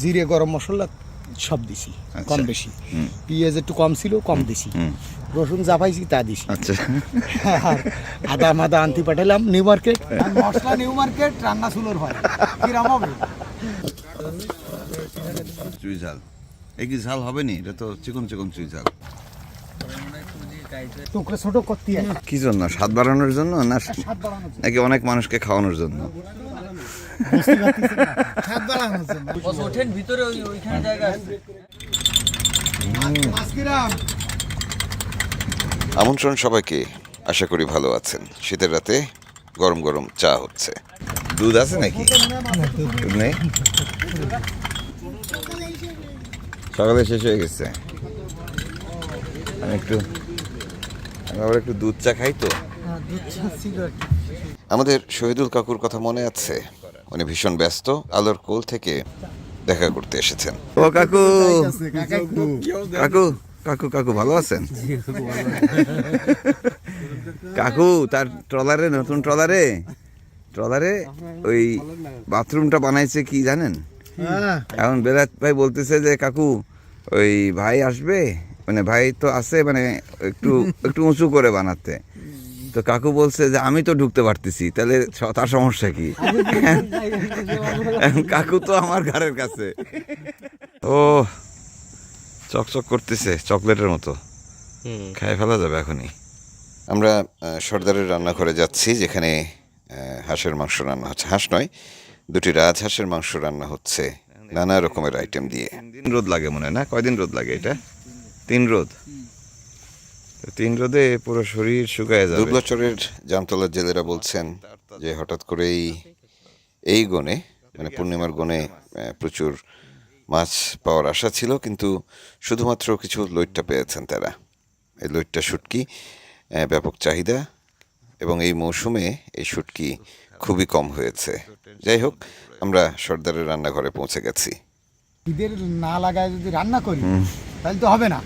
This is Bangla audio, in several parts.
জিরে গরম মশলা সব দিছি কম বেশি। পেঁয়াজ একটু কম ছিল কম দিছি। রসুন যা পাইছি তা দিছি। আচ্ছা। আর আদা মাদা আনতে পাঠালাম নিউ মার্কেট মশলা নিউ মার্কেট রান্না সুলোর হয়। কিরম হবে? চুই ঝাল। এই কি ঝাল হবে নি? এটা তো চিকন চিকন চুই ঝাল। টুকরো ছোট করতে কি জন্য? স্বাদ বাড়ানোর জন্য না স্বাদ বাড়ানোর জন্য। নাকি অনেক মানুষকে খাওয়ানোর জন্য স্বাদ বাড়ানোর জন্য বস ওঠেন ভিতরে ওইখানে জায়গা আছে। আমন্ত্রণ সবাইকে। আশা করি ভালো আছেন। শীতের রাতে গরম গরম চা হচ্ছে। দুধ আছে নাকি? দুধ নেই? সকালে শেষ হয়ে গেছে। আমি একটু আমি আবার একটু দুধ চা খাই তো। আমাদের শহীদুল কাকুর কথা মনে আছে? উনি ভীষণ ব্যস্ত আলোর কোল থেকে দেখা করতে এসেছেন। ও কাকু! কাকু! কাকু কাকু ভালো আছেন? কাকু তার ট্রলারে নতুন ট্রলারে? ট্রলারে ওই বাথরুমটা বানাইছে কি জানেন? এখন বেলাত ভাই বলতেছে যে কাকু ওই ভাই আসবে? মানে ভাই তো আছে মানে একটু একটু উঁচু করে বানাতে। তো কাকু বলছে যে আমি তো ঢুকতে পারতেছি তাহলে তার সমস্যা কি কাকু তো আমার ঘরের কাছে ও চকচক করতেছে চকলেটের মতো খাই ফেলা যাবে এখনই আমরা সর্দারের রান্নাঘরে যাচ্ছি যেখানে হাঁসের মাংস রান্না হচ্ছে হাঁস নয় দুটি রাজহাঁসের মাংস রান্না হচ্ছে নানা রকমের আইটেম দিয়ে দিন রোদ লাগে মনে হয় না কয়দিন রোদ লাগে এটা তিন রোদ তিন রোদে পুরো শরীর শুকায় যাবে। দুর্গাচরের জামতলার জেলেরা বলছেন যে হঠাৎ করেই এই গনে মানে পূর্ণিমার গনে প্রচুর মাছ পাওয়ার আশা ছিল কিন্তু শুধুমাত্র কিছু লইট্টা পেয়েছেন তারা। এই লইট্টা শুটকি ব্যাপক চাহিদা এবং এই মৌসুমে এই শুটকি খুবই কম হয়েছে। যাই হোক আমরা সর্দারের রান্নাঘরে পৌঁছে গেছি। ঈদের না লাগায় যদি রান্না করি তাহলে তো হবে না।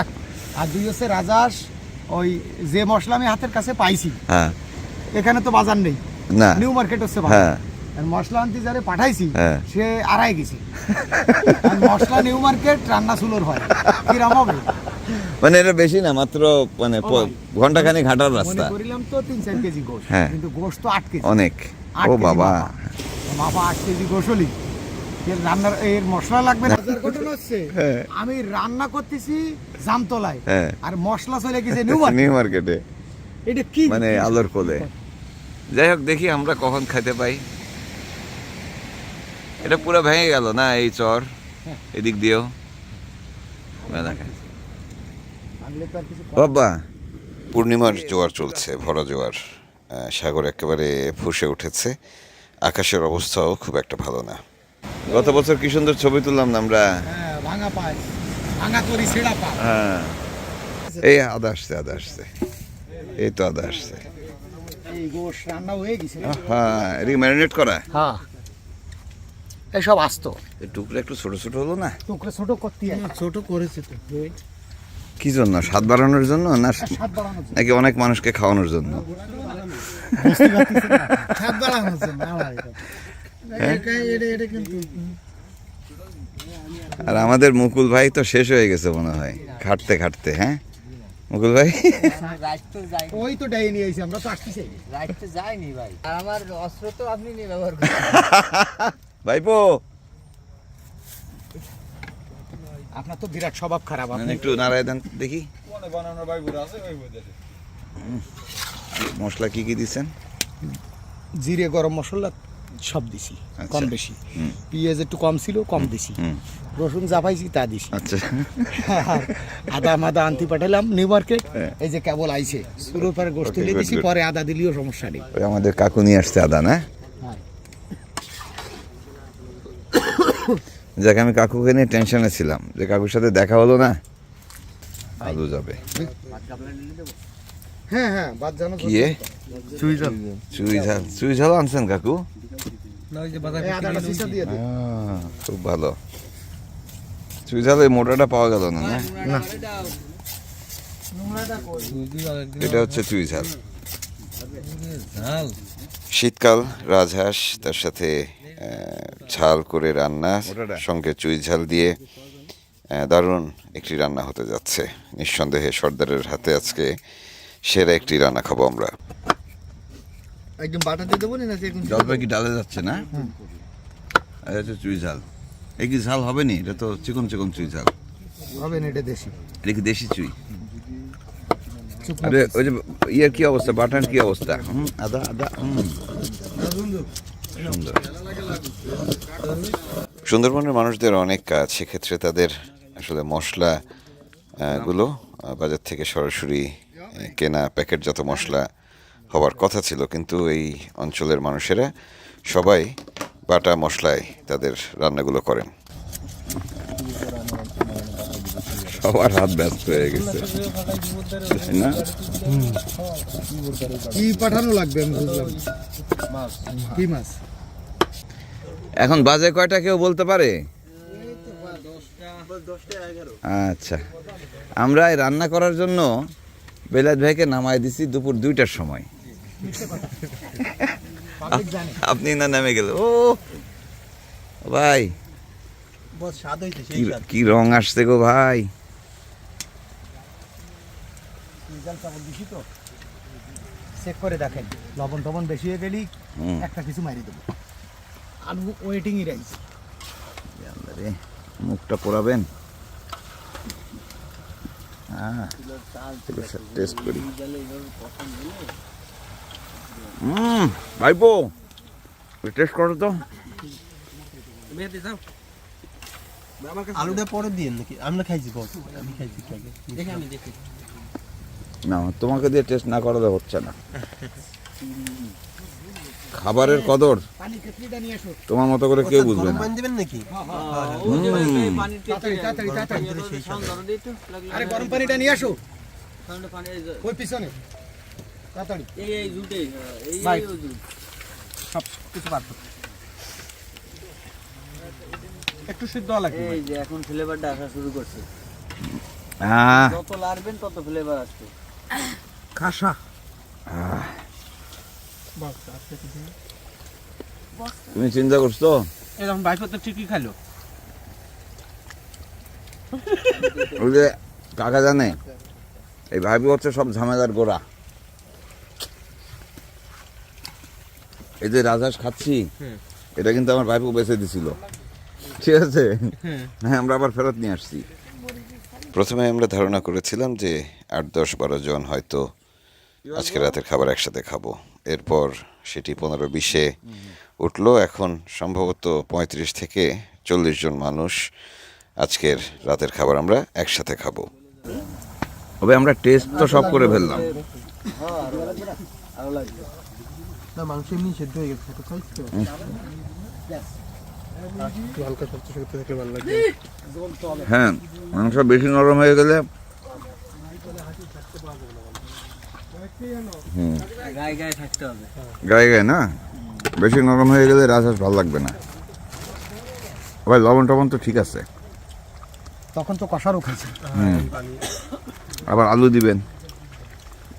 এক আর দুই হচ্ছে রাজাস ওই যে মশলা আমি হাতের কাছে পাইছি। হ্যাঁ। এখানে তো বাজার নেই। না। নিউ মার্কেট হচ্ছে হ্যাঁ। আর মশলা আনতে যারে পাঠাইছি হ্যাঁ। সে আড়াই গেছে। মশলা নিউ মার্কেট রান্না সুলোর হয়। কিরম হবে? মানে এটা বেশি না মাত্র মানে হাঁটার মনে রাস্তা। করিলাম তো তিন চার কেজি গোশ। কিন্তু গোশ তো আট কেজি। অনেক। ও বাবা। মাপা। আট কেজি গোসলি এর রান্নার এর মশলা লাগবে না। ঘটনা হচ্ছে। হ্যাঁ। আমি রান্না করতেছি জামতলায়। হ্যাঁ। আর মশলা চলে গেছে নিউ নিউ মার্কেটে এটা কি মানে আলোর কোলে। যাই হোক দেখি আমরা কখন খাইতে পাই। এটা পুরো ভেঙে গেল না এই চর? এদিক দিয়েও। বাবা। পূর্ণিমার জোয়ার চলছে ভরা জোয়ার। আহ, সাগর একেবারে ফুসে উঠেছে। আকাশের অবস্থাও খুব একটা ভালো না। গত বছর কি সুন্দর ছবি তুললাম না আমরা? হ্যাঁ ভাঙা পায়। ভাঙা করি পা হ্যাঁ। এই আদা আসছে আদা আসছে। এই তো আদা আসছে। এই গোশ রান্না হয়ে গেছে। হ্যাঁ এদিকে ম্যারিনেট করা? হ্যাঁ। এসব আসতো। টুকরো একটু ছোট ছোট হলো না? টুকরো ছোট করতে ছোট করেছে তো। কি জন্য? স্বাদ বাড়ানোর জন্য না স্বাদ বাড়ানোর জন্য। নাকি অনেক মানুষকে খাওয়ানোর জন্য? স্বাদ বাড়ানোর জন্য আর আমাদের মুকুল ভাই তো শেষ হয়ে গেছে মনে হয়। খাটতে খাটতে হ্যাঁ? মুকুল ভাই? তো ওই তো ডাইয়ে নিয়ে আইছি আমরা তো আসতে চাই রাইট তো ভাই। আর আমার অস্ত্র তো আপনি নিয়ে ব্যবহার করেন। ভাইপো! আপনার তো বিরাট স্বভাব খারাপ মানে আপনি একটু নাড়ায় দেন দেখি। হুম। মশলা কি কি দিছেন জিরে গরম মশলা সব দিছি আচ্ছা। কম বেশি। পেঁয়াজ একটু কম ছিল কম দিছি। রসুন যা পাইছি তা দিছি। আচ্ছা। আদা মাদা আনতে পাঠালাম নিউ মার্কেট হ্যাঁ। এই যে কেবল আইছে শুরুর পরে গোস্ত তুলে দিছি পরে আদা দিলেও সমস্যা নেই। ওই আমাদের কাকু নিয়ে আসছে আদা না? হ্যাঁ। যাকে আমি কাকুকে নিয়ে টেনশনে ছিলাম। যে কাকুর সাথে দেখা হলো না আলু যাবে। হ্যাঁ হ্যাঁ বাদ জানো কি এ? চুই ঝাল চুই ঝাল আনছেন কাকু? খুব ভালো। এই মোটাটা পাওয়া গেল না না? এটা হচ্ছে চুই ঝাল। শীতকাল রাজহাঁস তার সাথে ঝাল করে রান্না সঙ্গে চুই ঝাল দিয়ে দারুণ একটি রান্না হতে যাচ্ছে। নিঃসন্দেহে সর্দারের হাতে আজকে সেরা একটি রান্না খাব আমরা। একদম বাটা দিয়ে দেবো না একদম জলপাই কি ডালে যাচ্ছে না? এটা হচ্ছে চুই ঝাল। এই কি ঝাল হবে নি? এটা তো চিকন চিকন চুই ঝাল। হবে না এটা দেশি। এটা কি দেশি চুই? আরে ওই যে ইয়ের কি অবস্থা? বাটার কি অবস্থা? হুম, আদা আদা হুম। সুন্দর। সুন্দরবনের মানুষদের অনেক কাজ। সেক্ষেত্রে তাদের আসলে মশলা গুলো বাজার থেকে সরাসরি কেনা প্যাকেটজাত মশলা হওয়ার কথা ছিল কিন্তু এই অঞ্চলের মানুষেরা সবাই বাটা মশলায় তাদের রান্নাগুলো করেন। সবার হাত ব্যস্ত হয়ে গেছে। না? কি পাঠানো লাগবে আমি বুঝলাম কি মাছ? এখন বাজে কয়টা কেউ বলতে পারে? আচ্ছা। আমরা এই রান্না করার জন্য বেলাত ভাইকে নামাই দিছি দুপুর দুইটার সময়। আপনি না নেমে গেল। ও ভাই। কি- কি রং আসছে গো ভাই। চেক করে দেখেন লবণ টবণ বেশি হয়ে গেলি একটা কিছু মারি দেবো। আলু ওয়েটিংই আরে, মুখটা পোড়াবেন? টেস্ট করি। হুম ভাইপো টেস্ট করো তো। আলুটা পরে দিয়ে নাকি? আমরা খাইছি বল আমি খাইছি একটু আগে। দেখে আমি দেখি। না তোমাকে দিয়ে টেস্ট না করালে হচ্ছে না। খাবারের কদর। তোমার মতো করে কেউ বুঝবে না। গরম পানিটা নিয়ে আসো। ওই পিছনে? তাড়াতাড়ি। ভাই সব কিছু পারতো একটু সিদ্ধ লাগবে। এই যে এখন ফ্লেভারটা আসা শুরু করছে। আহ, যত লাড়বেন তত ফ্লেভার আসবে। তুমি চিন্তা করছ এরকম বাইফ তো ঠিকই খাইলো। কাকা জানে এই ভাইবি হচ্ছে সব ঝামেলার গোড়া। এই যে রাজহাঁস খাচ্ছি এটা কিন্তু আমার ভাইপু বেঁচে দিছিল। ঠিক আছে? হ্যাঁ আমরা আবার ফেরত নিয়ে আসছি। প্রথমে আমরা ধারণা করেছিলাম যে আট দশ বারো জন হয়তো আজকে রাতের খাবার একসাথে খাব। এরপর সেটি পনেরো বিশে উঠল। এখন সম্ভবত পঁয়ত্রিশ থেকে চল্লিশ জন মানুষ আজকের রাতের খাবার আমরা একসাথে খাব। তবে আমরা টেস্ট তো সব করে ফেললাম। না মাংস এমনি সেদ্ধ হয়ে গেছে তো হালকা শক্ত শক্ত থাকলে ভালো লাগবে হ্যাঁ মাংস বেশি নরম হয়ে গেলে গায়ে গায়ে গায়ে গায়ে না? বেশি নরম হয়ে গেলে রাজহাঁস ভালো লাগবে না। ভাই লবণ টবণ তো ঠিক আছে। তখন তো কষারও খাইছে আবার আলু দিবেন।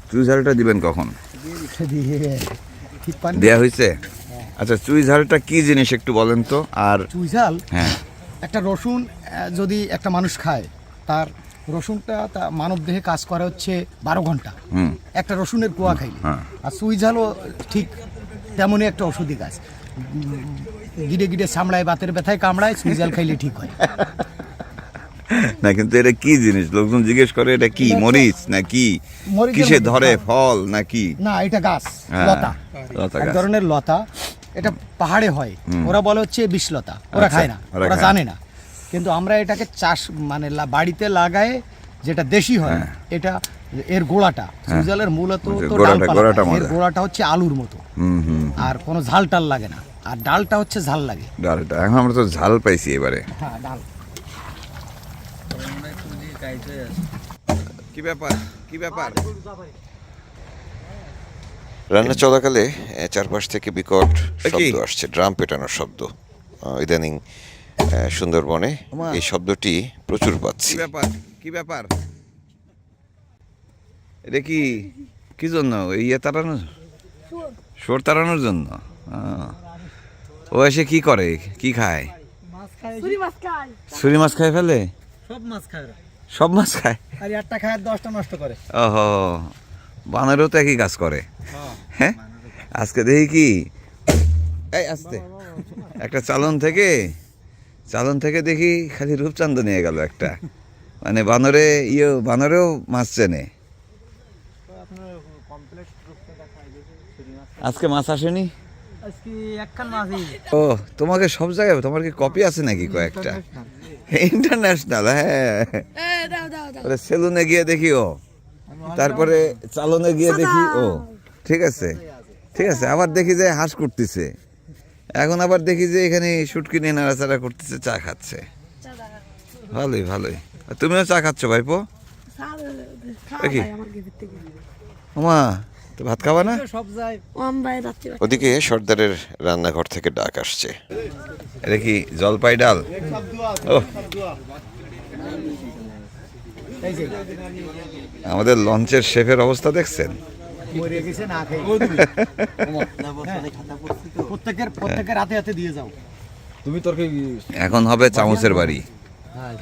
চুই ঝালটা দিবেন কখন? দিয়ে দেয়া হয়েছে? আচ্ছা চুই ঝালটা কি জিনিস একটু বলেন তো? আর চুইঝাল হ্যাঁ। একটা রসুন যদি একটা মানুষ খায় তার রসুনটা তা মানব দেহে কাজ করে হচ্ছে বারো ঘণ্টা। হুম। একটা রসুনের কুয়া খাইলে। হ্যাঁ। আর সুইঝালও ঠিক তেমনই একটা ওষুধি গাছ গিডে গিডে সামড়ায় বাতের ব্যথায় কামড়ায় সুইজাল খাইলে ঠিক হয়। না কিন্তু এটা কি জিনিস? লোকজন জিজ্ঞেস করে এটা কি মরিচ না কি কিসে ধরে হ্যাঁ। ফল না কি না এটা গাছ হ্যাঁ, লতা। এক ধরনের লতা এটা পাহাড়ে হয়। ওরা বলে হচ্ছে বিষলতা। ওরা আচ্ছা, খায় না ওরা জানে না। কিন্তু আমরা এটাকে চাষ মানে বাড়িতে লাগায় যেটা দেশি হয় এটা এর গোড়াটা। সুইজালের মূলত হ্যাঁ। ওই যে তো গোড়াটা- ডালপালা গোড়াটা খায়। এর গোড়াটা হচ্ছে আলুর মতো। আর কোনো ঝাল টাল লাগে না। আর ডালটা হচ্ছে ঝাল লাগে। ডালটা এখন আমরা তো ঝাল পাইছি এবারে। হ্যাঁ ডাল। কি ব্যাপার? কি ব্যাপার? রান্না চলাকালে চারপাশ থেকে বিকট শব্দ আসছে ড্রাম পেটানোর শব্দ। ইদানিং সুন্দরবনে এই শব্দটি প্রচুর পাচ্ছি। ব্যাপার? কি ব্যাপার? এটা কি কি জন্য? এই ইয়ে তাড়ানোর? সোর তাড়ানোর জন্য? ও এসে কি করে? কি খায়? মাছ খায়। মাছ খায়। ছুরি মাছ খায় ফেলে? সব মাছ খায় সব মাছ খায়? আর একটা খায় দশটা নষ্ট করে। ওহো বানরেও তো একই কাজ করে। হ্যাঁ? আজকে দেখি কি? এই আসতে। একটা চালন থেকে চালন থেকে দেখি খালি রূপচান্দ নিয়ে গেল একটা। মানে বানরে ইয়ে বানরেও মাছ চেনে। আজকে মাছ আসেনি? ও তোমাকে সব জায়গায় তোমার কি কপি আছে নাকি কয়েকটা? ইন্টারন্যাশনাল হ্যাঁ। সেলুনে গিয়ে দেখি ও। তারপরে চালনে গিয়ে দেখি ও। ঠিক আছে? ঠিক আছে আবার দেখি যে হাঁস করতেছে এখন আবার দেখি যে এখানে শুটকি নিয়ে নাড়াচাড়া করতেছে চা খাচ্ছে। ভালোই ভালোই। তুমিও চা খাচ্ছ ভাইপো? দেখি। ওমা তো ভাত খাবা না? সব যায়। ওম ভাই রাত্রি ওদিকে সর্দারের রান্নাঘর থেকে ডাক আসছে। এটা কি জলপাই ডাল? ও আমাদের লঞ্চের শেফের অবস্থা দেখছেন? মরে গেছে না খেয়ে প্রত্যেকের প্রত্যেকের হাতে হাতে দিয়ে যাও। এখন হবে চামচের বাড়ি হ্যাঁ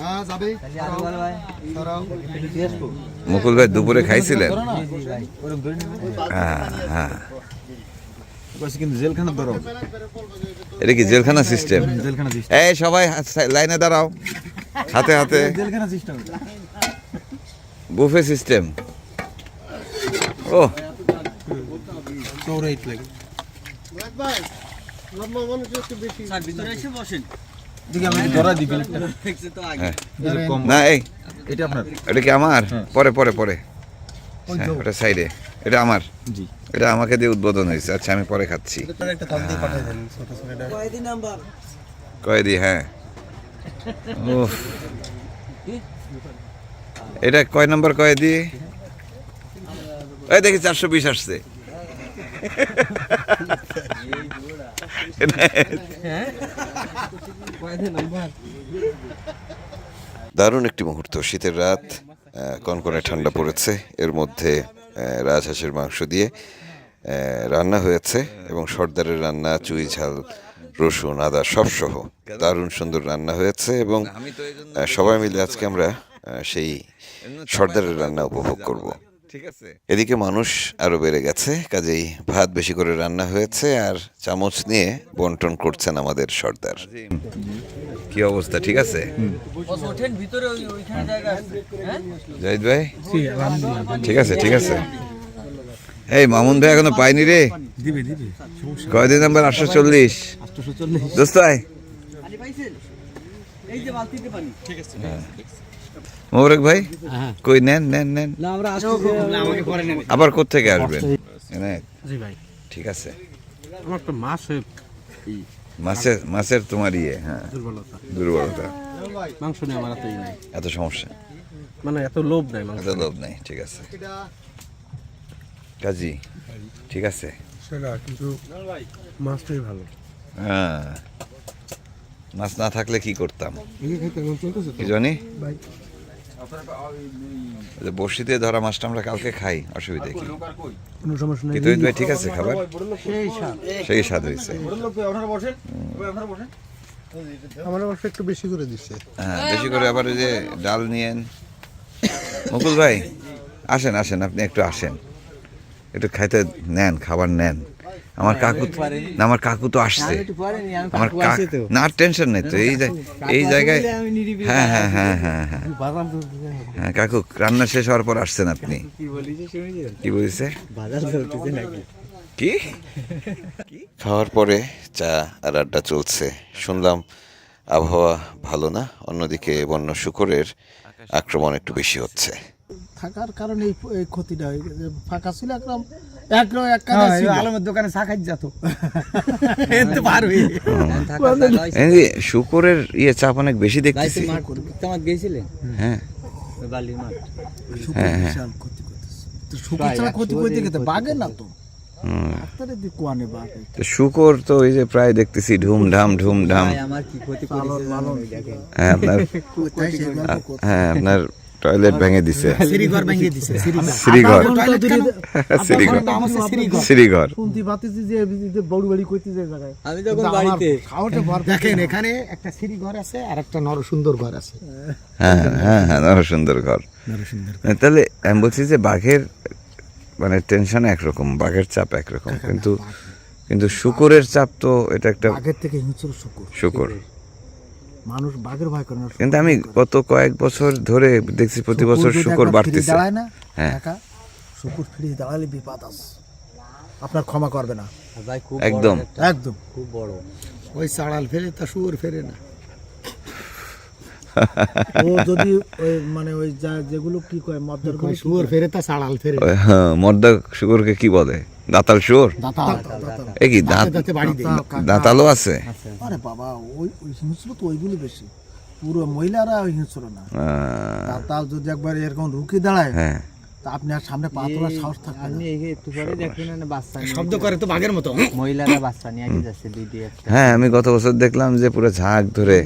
হ্যাঁ হয়। মুকুল ভাই দুপুরে খাইছিলেন? হ্যাঁ হ্যাঁ। এটা কি জেলখানা সিস্টেম? এই সবাই লাইনে দাঁড়াও। হাতে হাতে। জেলখানা সিস্টেম। বুফে সিস্টেম ও হ্যাঁ। না এই। এটা কি আমার? পরে পরে পরে। হ্যাঁ, ওটা সাইডে। এটা আমার। জি। এটা আমাকে দিয়ে উদ্বোধন হয়েছে। আচ্ছা আমি পরে খাচ্ছি। একটা থাম দিয়ে পাঠিয়ে দেন ছোট ছোট এটা। কয়েদি হ্যাঁ। ও এটা কয় নম্বর কয়েদি এই দেখি চারশো বিশ আসছে। দারুণ একটি মুহূর্ত, শীতের রাত কনকনে ঠান্ডা পড়েছে, এর মধ্যে রাজহাঁসের মাংস দিয়ে রান্না হয়েছে এবং সর্দারের রান্না, চুই ঝাল, রসুন, আদা সব সহ দারুণ সুন্দর রান্না হয়েছে এবং সবাই মিলে আজকে আমরা সেই সর্দারের রান্না উপভোগ করব। ঠিক আছে? এদিকে মানুষ আরও বেড়ে গেছে কাজেই ভাত বেশি করে রান্না হয়েছে আর চামচ নিয়ে বন্টন করছেন আমাদের সর্দার। কি অবস্থা? ঠিক আছে? বস ওঠেন ভিতরে ওই ওইখানে জায়গা আছে। হ্যাঁ? জাহিদ ভাই? ঠিক আছে ঠিক আছে। এই মামুন ভাই এখনও পাইনি রে। দিবে দিবে সমস্যা কয়দিন নাম্বার? আটশো চল্লিশ। আটশো চল্লিশ। দোস্ত আয়। এই যে বালতিতে পানি। মোবারক ভাই? কই নেন নেন নেন। আবার কোথেকে আসবেন? এনায়েত, জি ভাই। ঠিক আছে। আমার একটা মাছ মাছের মাছের তোমার ইয়ে হ্যাঁ। দুর্বলতা। দুর্বলতা। মাংস নিয়ে আমার এত সমস্যা। মানে এত লোভ নাই এত লোভ নাই ঠিক আছে। কাজী ঠিক আছে? কিন্তু মাছটাই ভালো। হ্যাঁ। মাছ না থাকলে কি করতাম? কি জানি? বড়শিতে ধরা মাছটা আমরা কালকে খাই অসুবিধা কি? কোনো সমস্যা নেই। কি ভাই ঠিক আছে খাবার? সেই স্বাদ। হয়েছে। আমার অবশ্য একটু বেশি করে দিচ্ছে। হ্যাঁ বেশি করে আবার ওই যে ডাল নিয়েন। মুকুল ভাই আসেন আসেন আপনি একটু আসেন। একটু খাইতে নেন খাবার নেন। আমার কাকু আমার কাকু তো আসছে। আমার না টেনশন নেই তো, এই এই জায়গায় হ্যাঁ হ্যাঁ হ্যাঁ হ্যাঁ হ্যাঁ। হ্যাঁ কাকু, রান্না শেষ হওয়ার পর আসছেন আপনি। কি বলিছে? কি? খাওয়ার পরে চা আর আড্ডা চলছে। শুনলাম আবহাওয়া ভালো না, অন্যদিকে বন্য শুকরের আক্রমণ একটু বেশি হচ্ছে। থাকার কারণে এই এই ক্ষতিটা হয়ে। গেছে ফাঁকা ছিল একদম একদম এক হ্যাঁ, আলমের দোকানে চা খাই যেত এতে পারবে। থাকা থাকা এই যে শুকরের ইয়ে চাপ অনেক বেশি দেখতেছি। হ্যাঁ। মাঠ। হ্যাঁ হ্যাঁ। শুকুর তো? শুকর ওই যে প্রায় দেখতেছি ঢুমঢাম ঢুমঢাম হ্যাঁ আপনার হ্যাঁ আপনার টয়লেট ভেঙে দিছে। ভেঙে শ্রীঘর? শ্রীঘর শ্রীঘর। শুনতে পাচ্ছি যে বড় বাড়ি করতে যে জায়গায়। আমি তখন বাড়িতে খাওয়াতে ভর দেখেন এখানে একটা সিঁড়িঘর আছে আর একটা নর সুন্দর ঘর আছে। হ্যাঁ হ্যাঁ হ্যাঁ নর সুন্দর ঘর। সুন্দর তাহলে আমি বলছি যে বাঘের মানে টেনশন একরকম বাঘের চাপ একরকম। কিন্তু কিন্তু শুকুরের চাপ তো এটা একটা বাঘের থেকে হিংস্র শুকুর। শুকুর। মানুষ বাঘের ভয় করে না কিন্তু আমি গত কয়েক বছর ধরে দেখছি প্রতি বছর শুকুর ফিরে বাড়তেছে। দাঁড়ায় না হ্যাঁ। শুকুর ফিরে দাঁড়ালে বিপদ আছে। আপনার ক্ষমা করবে না। একদম। একদম। খুব বড়। ওই চাড়াল ফেরে তা শুয়োর ফেরে না। ও যদি ওই মানে ওই যা যেগুলো কি কয় মদ্দার ওই শুয়োর ফেরে তা চাড়াল ফেরে হ্যাঁ মর্দা শুকুরকে কি বলে? দাঁতাল শুয়োর? এ কি দাঁত দাঁতালও আছে? আরে বাবা ওই ওই হিংস্র তো ওইগুলো বেশি। পুরো মহিলারা ওই হিংস্র না। তাও যদি একবার এরকম রুকি দাঁড়ায় হ্যাঁ। আপনি আর সামনে পা তোলার সাহস থাকবে আপনি একটু পরে দেখবেন বাচ্চা শব্দ করে তো বাঘের মতো। মহিলারা বাচ্চা নিয়ে আগে যাচ্ছে হ্যাঁ আমি গত বছর দেখলাম যে পুরো ঝাঁক ধরে।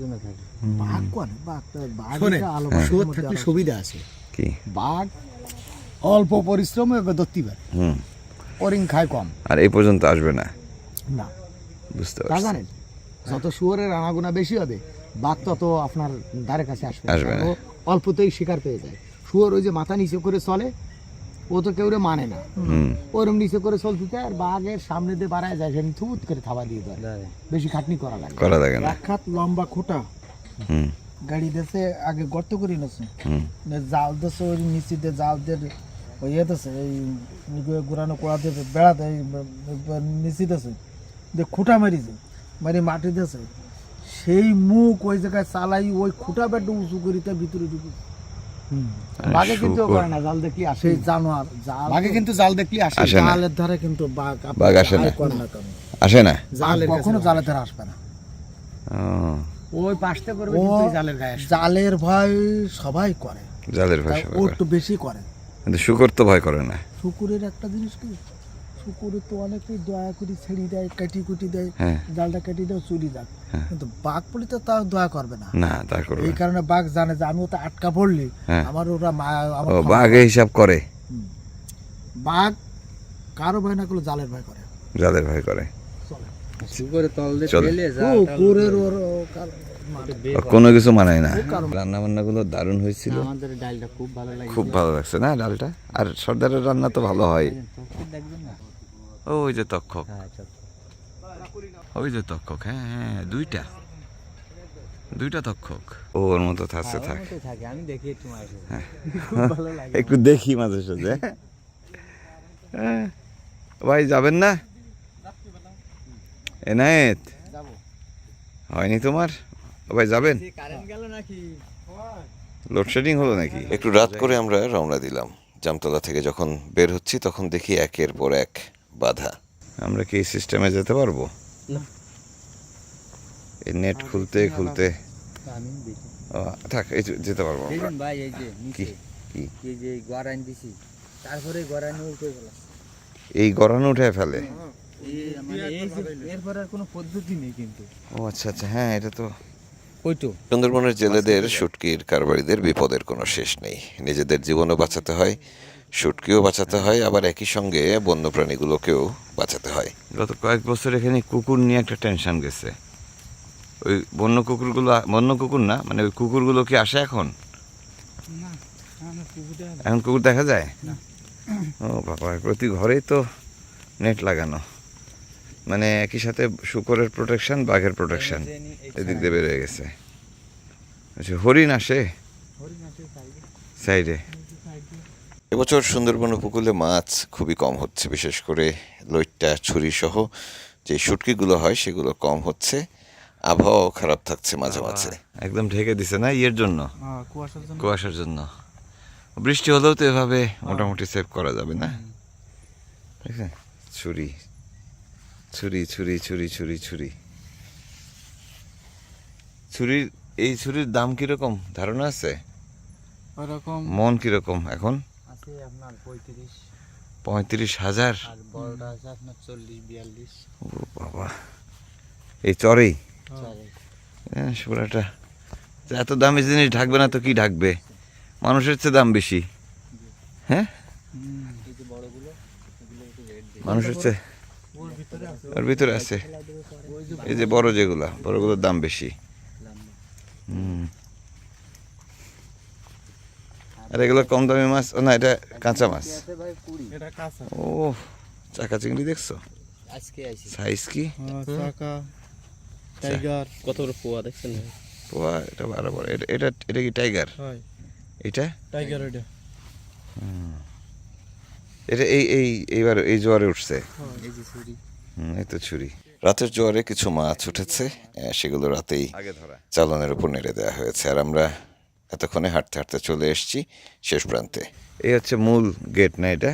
জন্য থাকে। বাঘ করে বাঘ বাঘ আলো। সুবিধা আছে। কি? বাঘ অল্প পরিশ্রম ধরতে পারে। হুম। অরিং খায় কম। আর এই পর্যন্ত আসবে না? না। বুঝতে পারছি। জানেন যত শুয়োরের আনাগোনা বেশি হবে বাঘ তত আপনার ধারে কাছে আসবে। আসবে না। অল্পতেই শিকার পেয়ে যায়। শুয়োর ওই যে মাথা নিচে করে চলে ও তো কেউ মানে না। হুম। ওরম নিচে করে চলতে আর বাঘের সামনে দিয়ে বাড়ায় যায় সেখানে থুত করে থাবা দিয়ে দেয়। বেশি খাটনি করা লাগে করা লাগে না। এক লম্বা খোটা। হুম। গাড়ি দেশে আগে গর্ত করে নেছে হুম। জাল দেশে ওই নিচে দিয়ে জাল দিয়ে ওই ইয়ে দেশে এই গুড়ানো কোড়া দিয়ে বেড়া দেয় নিচে দেশে দিয়ে খুঁটা মারিছে মারি সেই মুখ ওই জায়গায় চালাই ওই খুঁটা বেড উঁচু করিতে ভিতরে বাঘে কিন্তু করে না জাল দেখলি আসে। জানোয়ার জাল বাঘে কিন্তু জাল দেখলি আসে। আসে জালের ধারে কিন্তু বাঘ আপনি বাঘ আসে না। যাই করেন না কেন? আসে না? জাল জালের কখনো জালের ধারে আসবে না। ওই পাশতে করবে ও জালের গায়ে জালের ভয় সবাই করে। জালের ও একটু বেশি করে। কিন্তু শুকর তো ভয় করে না। শুকুরের একটা জিনিস কি? শুকুরের তো অনেকেই দয়া করে ছেড়ে দেয় কাটি কুটি দেয় হ্যাঁ। জালটা কেটে দেয় চুরি যাক। কিন্তু বাঘ পলি তো তাও দয়া করবে না। না তা করবে এই কারণে বাঘ জানে যে আমি ওটা আটকা পড়লি হ্যাঁ। আমার ওরা মা- আমার ও বাঘে হিসাব করে। বাঘ কারও ভয় না করলে জালের ভয় করে। জালের ভয় করে। শুকরে তল দিয়ে ফেলে যা কোনো কিছু মানায় না। রান্না বান্না গুলো দারুণ হয়েছিল। খুব ভালো লাগছে। না ডালটা? আর সর্দারের রান্না তো ভালো হয়। ওই যে তক্ষক। হ্যাঁ ওই যে তক্ষক হ্যাঁ হ্যাঁ দুইটা। দুইটা তক্ষক। ও ওর মতো থাকছে থাক। মতো আমি দেখি একটু একটু দেখি মাঝে সাঝে হ্যাঁ। ভাই যাবেন না? এনায়েত? হয়নি তোমার? ভাই যাবেন? কারেন্ট নাকি? লোডশেডিং হলো নাকি? একটু রাত করে আমরা রওনা দিলাম। জামতলা থেকে যখন বের হচ্ছি তখন দেখি একের পর এক বাধা। আমরা কি এই সিস্টেমে যেতে পারব? এই নেট খুলতে খুলতে। ও, থাক এই যেতে পারব ভাই এই যে কি? কি? যে গড়াইন দিছি। তারপরে গড়াইন উল্টে গেল। এই গড়ানো উঠে ফেলে? মানে এই যে এরপর আর কোনো পদ্ধতি নেই কিন্তু। ও আচ্ছা আচ্ছা হ্যাঁ এটা তো সুন্দরবনের জেলেদের শুটকির কারবারিদের বিপদের কোনো শেষ নেই। নিজেদের জীবনও বাঁচাতে হয় শুটকিও বাঁচাতে হয় আবার একই সঙ্গে বন্যপ্রাণীগুলোকেও বাঁচাতে হয়। গত কয়েক বছর এখানে কুকুর নিয়ে একটা টেনশন গেছে। ওই বন্য কুকুরগুলো বন্য কুকুর না মানে ওই কুকুরগুলো কি আসে এখন? এখন কুকুর দেখা যায়? ও বাবা প্রতি ঘরেই তো নেট লাগানো। মানে একই সাথে শুকরের প্রোটেকশন বাঘের প্রোটেকশন এদিক দিয়ে বেড়ে গেছে। আচ্ছা হরিণ আসে? সাইডে এবছর সুন্দরবন উপকূলে মাছ খুবই কম হচ্ছে বিশেষ করে লইট্টা ছুরি সহ যে শুটকিগুলো হয় সেগুলো কম হচ্ছে। আবহাওয়াও খারাপ থাকছে মাঝে মাঝে। একদম ঢেকে দিছে না ইয়ের জন্য? কুয়াশার জন্য। বৃষ্টি হলেও তো এভাবে মোটামুটি সেভ করা যাবে না? ঠিক আছে ছুরি ছুরি ছুরি ছুরি ছুরি ছুরি। ছুরির এই ছুরির দাম কীরকম? ধারণা আছে? ওরকম। মন কীরকম এখন? আছে আপনার পঁয়ত্রিশ। পঁয়ত্রিশ হাজার? আর বড়টা আছে আপনার চল্লিশ বিয়াল্লিশ। ও বাবা। এই চরেই? হ্যাঁ, পুরাটা এত দামি জিনিস ঢাকবে না তো কি ঢাকবে? মানুষের চেয়ে দাম বেশি। হ্যাঁ? মানুষের চেয়ে ওর ভিতরে আছে। এই যে বড় যেগুলা বড়গুলোর দাম বেশি। হুম। আর এগুলো কম দামি মাছ? ও না এটা কাঁচা মাছ। ভাই কুড়ি। এটা কাঁচা। ও চাকা চিংড়ি দেখছ? সাইজ কি? চাকা টাইগার। কত বড় পোয়া দেখছেন পোয়া এটা বারো বড় এটা এটা এটা কি টাইগার? এটা? টাইগার এটা। এটা এই এই এইবার এই জোয়ারে উঠছে। এই তো ছুরি। রাতের জোয়ারে কিছু মাছ উঠেছে সেগুলো রাতেই চালনের উপর নেড়ে দেওয়া হয়েছে। আর আমরা এতক্ষণে হাঁটতে হাঁটতে চলে এসেছি শেষ প্রান্তে। এই হচ্ছে মূল গেট না এটা?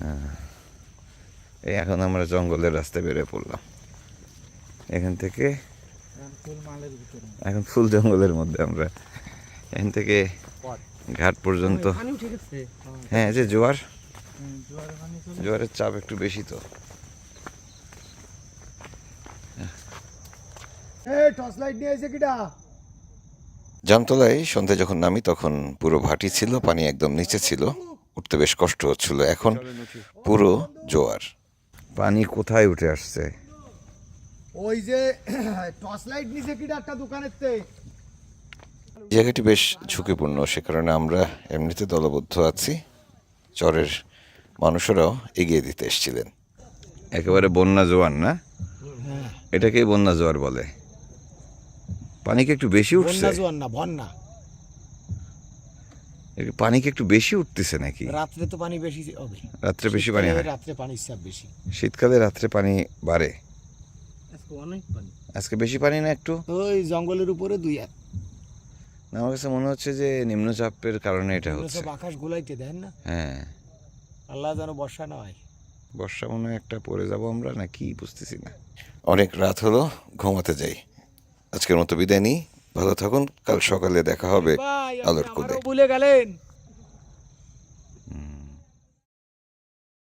হ্যাঁ। এই এখন আমরা জঙ্গলের রাস্তায় বেরিয়ে পড়লাম। এখান থেকে ফুল মালের ভিতরে এখন ফুল জঙ্গলের মধ্যে আমরা। এখান থেকে ঘাট পর্যন্ত। পানি উঠে গেছে। হ্যাঁ যে জোয়ার। জোয়ারের চাপ একটু বেশি তো। জামতলায় সন্ধ্যা যখন নামি তখন পুরো ভাটি ছিল পানি একদম নিচে ছিল। উঠতে বেশ কষ্ট হচ্ছিল। এখন পুরো জোয়ার। পানি কোথায় উঠে আসছে? ওই যে টর্চ লাইট নিচে কিটা একটা দোকানের জায়গাটি বেশ ঝুঁকিপূর্ণ সে কারণে আমরা এমনিতে দলবদ্ধ আছি। চরের মানুষেরাও এগিয়ে দিতে এসেছিলেন। একেবারে বন্যা জোয়ার না? এটাকেই বন্যা জোয়ার বলে। পানি কি একটু বেশি উঠছে? বন্যা জোয়ার না বন্যা। পানি কি একটু বেশি উঠতেছে নাকি? রাত্রে তো পানি বেশি হবে। রাত্রে বেশি পানি হয়। রাত্রে পানির চাপ বেশি। শীতকালে রাত্রে পানি বাড়ে। আজকে অনেক পানি। আজকে বেশি পানি না একটু? ওই জঙ্গলের উপরে দুই হাত না, আমার কাছে মনে হচ্ছে যে নিম্নচাপের কারণে এটা হচ্ছে। আকাশ গোলাইতে দেন না? হ্যাঁ। আল্লাহ যেন বর্ষা না হয়। বর্ষা মনে হয় একটা পড়ে যাব আমরা না কি বুঝতেছি না। অনেক রাত হলো ঘুমাতে যাই। আজকের মতো বিদায় নিই। ভালো থাকুন কাল সকালে দেখা হবে আলোর কোদে কোলে ভুলে গেলেন।